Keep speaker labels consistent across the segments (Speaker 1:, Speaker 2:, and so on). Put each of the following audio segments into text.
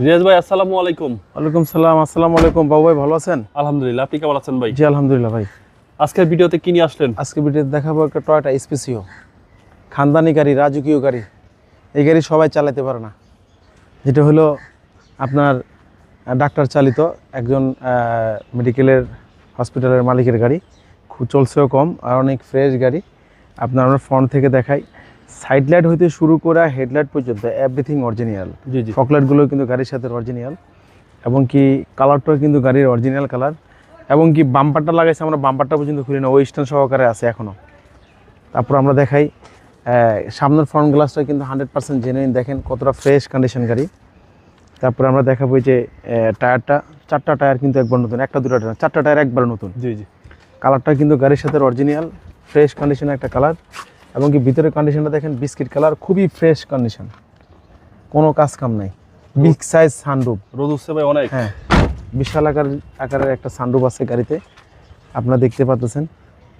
Speaker 1: রিয়াজ ভাই আসসালামু আলাইকুম।
Speaker 2: ওয়ালাইকুম সালাম আসসালামু আলাইকুম। বাবু ভাই ভালো আছেন?
Speaker 1: আলহামদুলিল্লাহ আপনি কেমন আছেন ভাই?
Speaker 2: জি আলহামদুলিল্লাহ ভাই।
Speaker 1: আজকের ভিডিওতে কি নিয়ে আসলেন?
Speaker 2: আজকে ভিডিওতে দেখাবো একটা টয়টা স্পেসিও। খানদানি গাড়ি রাজকীয় গাড়ি। এই গাড়ি সবাই চালাতে পারে না। যেটা হলো আপনার ডাক্তার চালিত একজন মেডিকেলের হসপিটালের মালিকের গাড়ি। খুব চলছেও কম আর অনেক ফ্রেশ গাড়ি। আপনার আমরা ফ্রন্ট থেকে দেখাই। সাইড লাইট হইতে শুরু করা হেডলাইট পর্যন্ত এভরিথিং অরিজিনাল
Speaker 1: জি জি।
Speaker 2: ফকলাইটগুলো কিন্তু গাড়ির সাথে অরিজিনাল এবং কি কালারটাও কিন্তু গাড়ির অরিজিনাল কালার এবং কি বাম্পারটা লাগাইছে আমরা বাম্পারটা পর্যন্ত খুলি না ওই স্ট্যান্ড সহকারে আছে এখনও তারপর আমরা দেখাই সামনের ফ্রন্ট গ্লাসটা কিন্তু হান্ড্রেড পার্সেন্ট জেনুইন দেখেন কতটা ফ্রেশ কন্ডিশন গাড়ি। তারপরে আমরা দেখাবো যে টায়ারটা। চারটা টায়ার কিন্তু একবার নতুন একটা দুটো টায়ার চারটা টায়ার একবার নতুন।
Speaker 1: জি জি।
Speaker 2: কালারটা কিন্তু গাড়ির সাথে অরিজিনাল ফ্রেশ কন্ডিশনের একটা কালার এবং কি ভিতরের কন্ডিশনটা দেখেন বিস্কিট কালার খুবই ফ্রেশ কন্ডিশন কোনো কাজ কাম নাই বিগ সাইজ সানরুফ
Speaker 1: রোদ উঠছে ভাই অনেক।
Speaker 2: হ্যাঁ। বিশাল আকার আকারের একটা সানরুফ আছে গাড়িতে। আপনারা দেখতে পাচ্ছেন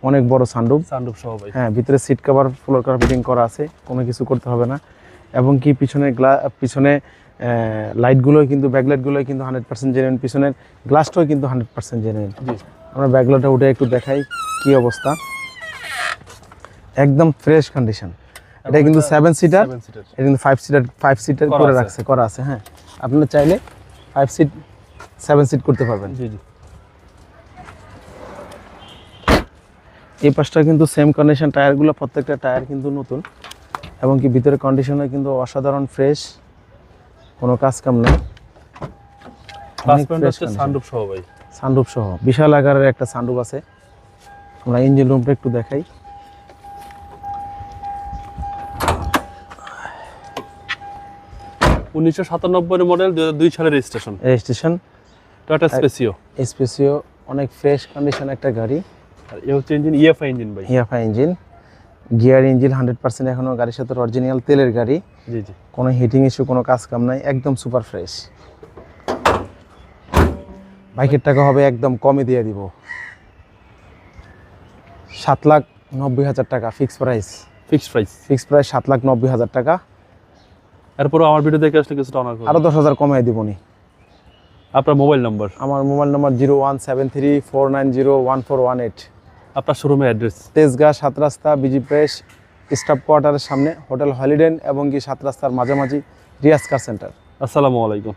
Speaker 2: অনেক বড় সানরুফ
Speaker 1: সানরুফ সহ ভাই।
Speaker 2: হ্যাঁ ভিতরে সিট কভার ফ্লোর কার্পেটিং করা আছে কোনো কিছু করতে হবে না। এবং কি পিছনে গ্লা পিছনে লাইটগুলো কিন্তু ব্যাকলাইটগুলো কিন্তু হান্ড্রেড পার্সেন্ট জেনুইন পিছনের গ্লাসটাও কিন্তু হান্ড্রেড পার্সেন্ট জেনুইন আমরা ব্যাকলাইটটা উঠে একটু দেখাই কি অবস্থা। একদম ফ্রেশ কন্ডিশন এটা কিন্তু সেভেন সিটার এটা কিন্তু ফাইভ সিটার ফাইভ সিটার
Speaker 1: করে
Speaker 2: রাখছে করা আছে হ্যাঁ। আপনারা চাইলে ফাইভ সিট সেভেন সিট করতে পারবেন।
Speaker 1: জি জি।
Speaker 2: এই পাশটা কিন্তু সেম কন্ডিশন টায়ারগুলো প্রত্যেকটা টায়ার কিন্তু নতুন। এবং কি ভিতরে কন্ডিশনে কিন্তু অসাধারণ ফ্রেশ কোনো কাজ কাম নেই।
Speaker 1: সানরুফ সহ ভাই।
Speaker 2: সানরুফ সহ। বিশাল আকারের একটা সানরুফ আছে। আমরা ইঞ্জিন রুমটা একটু দেখাই।
Speaker 1: উনিশশো সাতানব্বই মডেল দুই হাজার দুই সালের registration
Speaker 2: registration
Speaker 1: Toyota Spacio
Speaker 2: Spacio অনেক ফ্রেশ কন্ডিশন একটা গাড়ি।
Speaker 1: আর এ হচ্ছে ইঞ্জিন ইএফআই ইঞ্জিন ভাই।
Speaker 2: হিয়াফা engine gear engine hundred percent এখনও গাড়ির সাথে অরিজিনাল তেলের গাড়ি।
Speaker 1: জি জি।
Speaker 2: কোনো হিটিং ইস্যু কোনো কাজ কাম নাই একদম সুপার ফ্রেশ বাইকের টাকা হবে একদম কমে দিয়ে দিব। সাত লাখ নব্বই হাজার টাকা fix price
Speaker 1: fixed price
Speaker 2: fix price সাত লাখ নব্বই হাজার টাকা।
Speaker 1: এরপরও আমার ভিডিও দেখে আসলে কিছুটা অনার
Speaker 2: আরও দশ হাজার কমাই দিব নি
Speaker 1: আপনার মোবাইল নম্বর
Speaker 2: আমার মোবাইল নম্বর zero one seven three four nine zero one four one eight
Speaker 1: আপনার শোরুমের অ্যাড্রেস
Speaker 2: তেজগাঁ সাত রাস্তা বিজি প্রেস স্টাফ কোয়ার্টারের সামনে হোটেল হলিডেন এবং কি সাত রাস্তার মাঝামাঝি রিয়াজ কার সেন্টার।
Speaker 1: আসসালামু আলাইকুম।